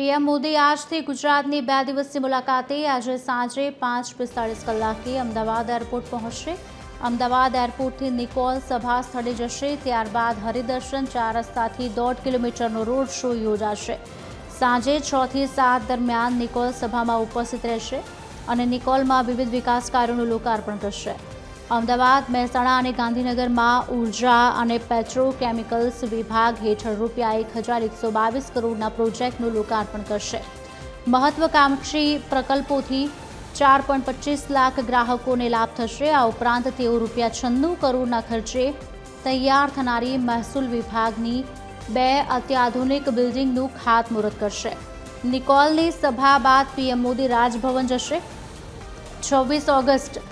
PM Modi આજથી ગુજરાતની બે દિવસની મુલાકાતે આજે સાંજે પાંચ પિસ્તાળીસ કલાકે અમદાવાદ એરપોર્ટ પહોંચશે. અમદાવાદ એરપોર્ટથી નિકોલ સભા સ્થળે જશે, ત્યારબાદ હરિદર્શન ચાર રસ્તાથી દોઢ કિલોમીટરનો રોડ શો યોજાશે. સાંજે છ થી સાત દરમિયાન નિકોલ સભામાં ઉપસ્થિત રહેશે અને નિકોલમાં વિવિધ વિકાસ કાર્યોનું લોકાર્પણ કરશે. અમદાવાદ, મહેસાણા અને ગાંધીનગરમાં ઊર્જા અને પેટ્રોકેમિકલ્સ વિભાગ હેઠળ રૂપિયા એક હજાર એકસો બાવીસ કરોડના પ્રોજેક્ટનું લોકાર્પણ કરશે. મહત્વકાંક્ષી પ્રકલ્પોથી ચાર પોઈન્ટ પચીસ લાખ ગ્રાહકોને લાભ થશે. આ ઉપરાંત તેઓ રૂપિયા છન્નું કરોડના ખર્ચે તૈયાર થનારી મહેસૂલ વિભાગની બે અત્યાધુનિક બિલ્ડિંગનું ખાતમુહૂર્ત કરશે. નિકોલની સભા બાદ પીએમ મોદી રાજભવન જશે. છવ્વીસ ઓગસ્ટ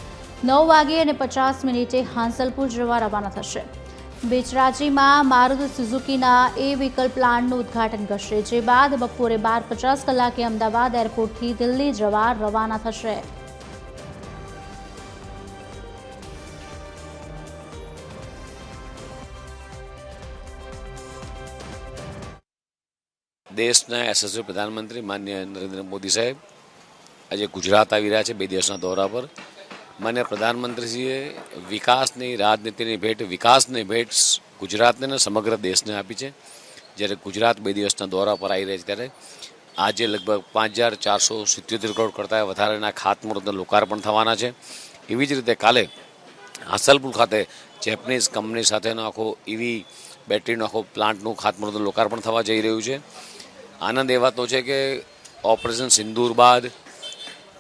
નવ વાગે અને પચાસ મિનિટે હાંસલપુર જવા રવાના થશે. બેચરાજીમાં મારુતિ સુઝુકીના એ વ્હીકલ પ્લાન્ટનું ઉદ્ઘાટન કરશે, જે બાદ બપોરે બાર પચાસ કલાકે અમદાવાદ એરપોર્ટથી દિલ્હી જવા રવાના થશે. દેશના યશસ્વી પ્રધાનમંત્રી માન્ય નરેન્દ્ર મોદી સાહેબ, આજે ગુજરાત આવી રહ્યા છે બે દિવસના દોરા પર. માન્ય પ્રધાનમંત્રીજીએ વિકાસની રાજનીતિની ભેટ, વિકાસની ભેટ ગુજરાતને અને સમગ્ર દેશને આપી છે. જ્યારે ગુજરાત બે દિવસના દોરા પર આવી રહ્યા છે ત્યારે આજે લગભગ પાંચ હજાર ચારસો સિત્યોતેર કરોડ કરતાં વધારેના ખાતમુહૂર્તનું લોકાર્પણ થવાના છે. એવી જ રીતે કાલે હાસલપુર ખાતે જેપનીઝ કંપની સાથેનો આખો ઈવી બેટરીનો આખો પ્લાન્ટનું ખાતમુહૂર્તનું લોકાર્પણ થવા જઈ રહ્યું છે. આનંદ એ વાતનો છે કે ઓપરેશન સિંદૂર બાદ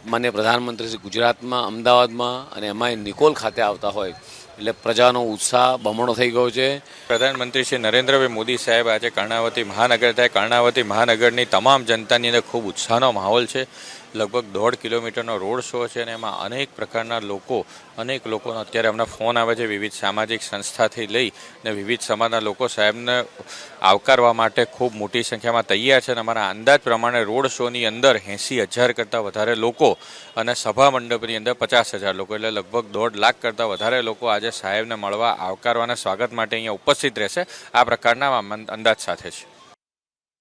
માન્ય પ્રધાનમંત્રી શ્રી ગુજરાતમાં અમદાવાદમાં અને એમાંય નિકોલ ખાતે આવતા હોય એટલે પ્રજાનો ઉત્સાહ બમણો થઈ ગયો છે. પ્રધાનમંત્રી શ્રી નરેન્દ્રભાઈ મોદી સાહેબ આજે કર્ણાવતી મહાનગર થાય. કર્ણાવતી મહાનગરની તમામ જનતાની અંદર ખૂબ ઉત્સાહનો માહોલ છે. લગભગ દોઢ કિલોમીટરનો રોડ શો છે અને એમાં અનેક પ્રકારના લોકો, અનેક લોકોનો અત્યારે અમને ફોન આવે છે વિવિધ સામાજિક સંસ્થાથી લઈ ને વિવિધ સમાજના લોકો સાહેબને આવકારવા માટે ખૂબ મોટી સંખ્યામાં તૈયાર છે અને અમારા અંદાજ પ્રમાણે રોડ શોની અંદર એંસી હજાર કરતાં વધારે લોકો અને સભા મંડપની અંદર પચાસ હજાર લોકો એટલે લગભગ દોઢ લાખ કરતાં વધારે લોકો આજે સાહેબને મળવા આવકારવાના સ્વાગત માટે અહીંયા ઉપસ્થિત રહેશે. આ પ્રકારના અંદાજ સાથે છે.